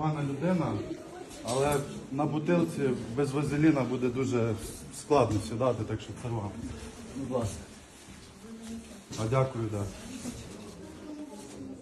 непогана людина, але на бутилці без вазеліна буде дуже складно сідати, так що це вам. Будь ласка. А дякую, так.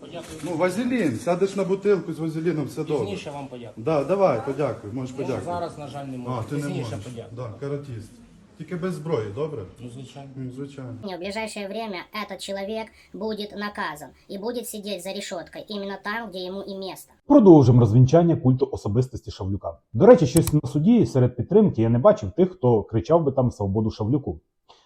Подякую. Ну, вазелін, сядеш на бутилку з вазеліном, все добре. Пізніше вам подякую. Да, давай, подякуй, можеш подякувати. зараз, на жаль, не можу. А, ти не Пізніше можеш. подякую. Да, каратіст. Тільки без зброї, добре? Ну, звичайно. Ну, Звичайно. В ближайшее время этот человек будет наказан и будет сидеть за решеткой именно там, где ему и место. Продовжимо розвінчання культу особистості Шавлюка. До речі, щось на суді серед підтримки я не бачив тих, хто кричав би там свободу Шавлюку.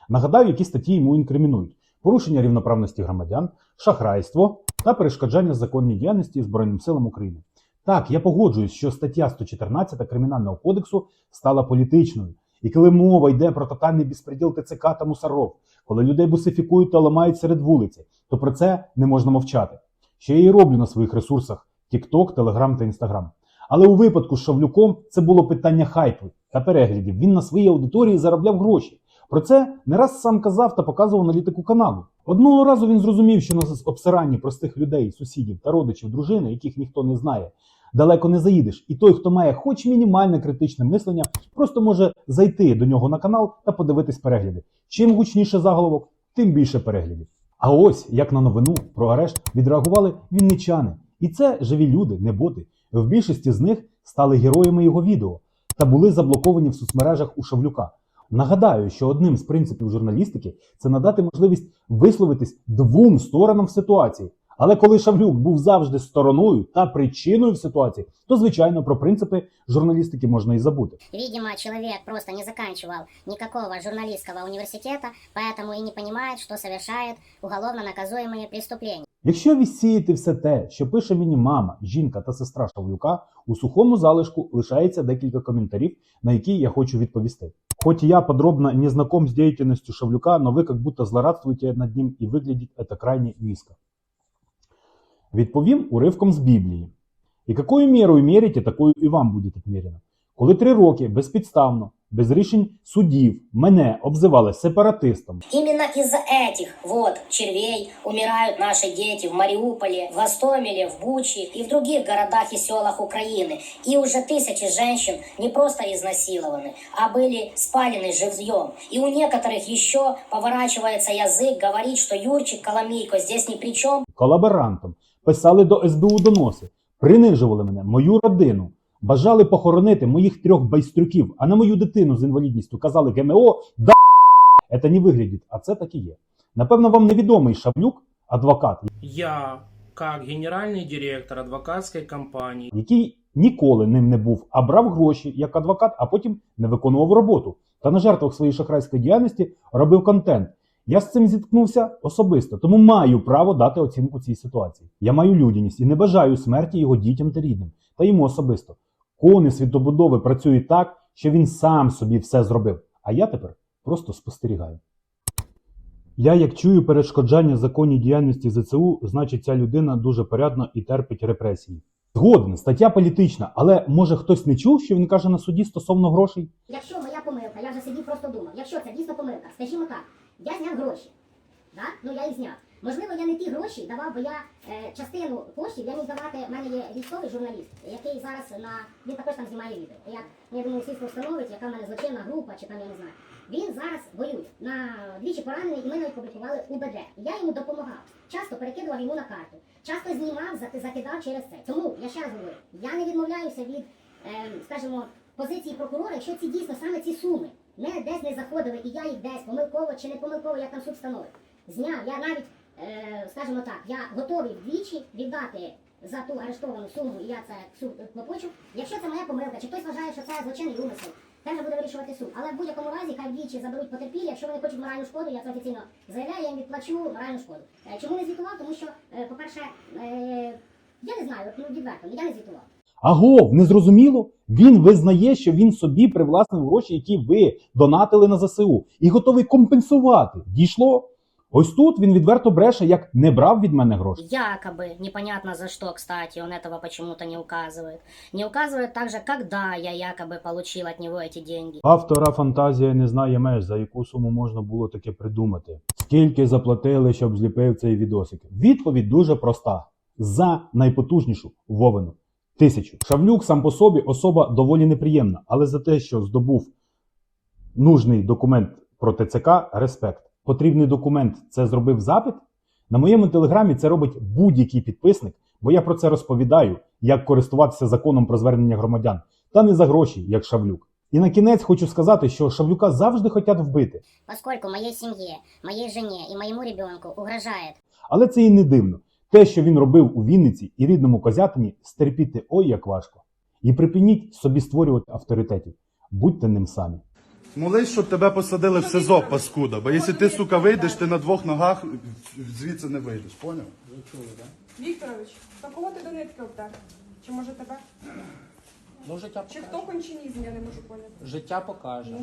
Нагадаю, які статті йому інкримінують: порушення рівноправності громадян, шахрайство та перешкоджання законній діяльності Збройним силам України. Так, я погоджуюсь, що стаття 114 Кримінального кодексу стала політичною. І коли мова йде про тотальний безпреділ ТЦК та мусоров, коли людей бусифікують та ламають серед вулиці, то про це не можна мовчати. Що я і роблю на своїх ресурсах TikTok, Telegram та Instagram. Але у випадку з Шавлюком це було питання хайпу та переглядів. Він на своїй аудиторії заробляв гроші. Про це не раз сам казав та показував аналітику каналу. Одного разу він зрозумів, що на обсиранні простих людей, сусідів та родичів дружини, яких ніхто не знає, далеко не заїдеш. І той, хто має хоч мінімальне критичне мислення, просто може зайти до нього на канал та подивитись перегляди. Чим гучніше заголовок, тим більше переглядів. А ось як на новину про арешт відреагували вінничани. І це живі люди, не боти. В більшості з них стали героями його відео та були заблоковані в соцмережах у Шавлюка. Нагадаю, що одним з принципів журналістики це надати можливість висловитись двом сторонам в ситуації. Але коли Шавлюк був завжди стороною та причиною в ситуації, то звичайно про принципи журналістики можна і забути. Видимо, человек просто не заканчивал никакого журналистского университета, поэтому и не понимает, что совершает уголовно наказуемые преступления. Якщо відсіяти все те, що пише мені мама, жінка та сестра Шавлюка, у сухому залишку лишається декілька коментарів, на які я хочу відповісти. Хоть я подробно не знаком с деятельностью Шавлюка, но вы как будто злорадствуете над ним и выглядит это крайне низко. Відповім уривком з Біблії. І якою мірою мірите, такою і вам буде відмірено. Коли три роки безпідставно, без рішень судів, мене обзивали сепаратистом, Именно из-за этих вот червей умирают наши дети в Мариуполе, в Гостомеле, в Буче и в других городах и селах Украины. И уже тысячи женщин не просто изнасилованы, а были спалены живьем. И у некоторых еще поворачивается язык говорить, что Юрчик Коломейко здесь ни при чем, колаборантом, писали до СБУ доноси, принижували мене, мою родину, бажали похоронити моїх трьох байстрюків, а на мою дитину з інвалідністю казали ГМО, да це не виглядить, а це так і є. Напевно, вам невідомий Шавлюк, адвокат, Я, как генеральный директор адвокатской компании, який ніколи ним не був, а брав гроші як адвокат, а потім не виконував роботу. Та на жертвах своєї шахрайської діяльності робив контент. Я з цим зіткнувся особисто, тому маю право дати оцінку цій ситуації. Я маю людяність і не бажаю смерті його дітям та рідним, та йому особисто. Кони світобудови працюють так, що він сам собі все зробив. А я тепер просто спостерігаю. Я, як чую перешкоджання законній діяльності ЗЦУ, значить ця людина дуже порядно і терпить репресії. Згоден, стаття політична, але може хтось не чув, що він каже на суді стосовно грошей? Якщо моя помилка, я вже сидів просто думав, якщо це дійсно помилка, скажімо так, я зняв гроші. Да? Ну я їх зняв. Можливо, я не ті гроші давав, бо я е, частину коштів я міг давати. У мене є військовий журналіст, який зараз на він також там знімає відео. Як ну, я думаю, слідство встановить, яка в мене злочинна група, чи там я не знаю. Він зараз воює на двічі поранений, і ми навіть публікували УБД. Я йому допомагав. Часто перекидував йому на карту, часто знімав, закидав через це. Тому я ще раз говорю, я не відмовляюся від, е, скажімо, позиції прокурора, якщо ці дійсно саме ці суми не десь не заходили, і я їх десь помилково чи не помилково, як там суд встановить. Зняв. Я навіть, е, скажімо так, я готовий вдвічі віддати за ту арештовану суму, і я це суд клопочу. Якщо це моя помилка, чи хтось вважає, що це злочинний умисел, це вже буде вирішувати суд. Але в будь-якому разі хай вдвічі заберуть потерпілі. Якщо вони хочуть моральну шкоду, я це офіційно заявляю, я їм відплачу моральну шкоду. Е, Чому не звітував? Тому що, е, по-перше, е, я не знаю, ну відверто, я не звітував. Агов, незрозуміло? Він визнає, що він собі привласнив гроші, які ви донатили на ЗСУ, і готовий компенсувати. Дійшло? Ось тут він відверто бреше, як не брав від мене гроші. Якобы, непонятно за что, кстати, он этого почему-то не указывает. Не указывает также, когда я якобы получил от него эти деньги. Автора фантазія не знає меж, за яку суму можна було таке придумати. Скільки заплатили, щоб зліпив цей відосик? Відповідь дуже проста: за найпотужнішу Вовину. Тисячу. Шавлюк сам по собі особа доволі неприємна, але за те, що здобув нужний документ про ТЦК, респект. Потрібний документ це зробив запит. На моєму телеграмі це робить будь-який підписник, бо я про це розповідаю, як користуватися законом про звернення громадян, та не за гроші, як Шавлюк. І на кінець хочу сказати, що Шавлюка завжди хотять вбити. Поскольку моей семье, моей жене и моему ребенку угрожает Але це і не дивно. Те, що він робив у Вінниці і рідному козятині, стерпіти ой як важко. І припиніть собі створювати авторитетів. Будьте ним самі. Молись, щоб тебе посадили в СИЗО, паскуда. Бо якщо ти, сука, вийдеш, ти на двох ногах звідси не вийдеш, поняв? Вікторович, та кого ти до нитки обтер? Чи може тебе? Ну, життя Чи покаже. хто кончинізм, я не можу поняти. Життя покаже.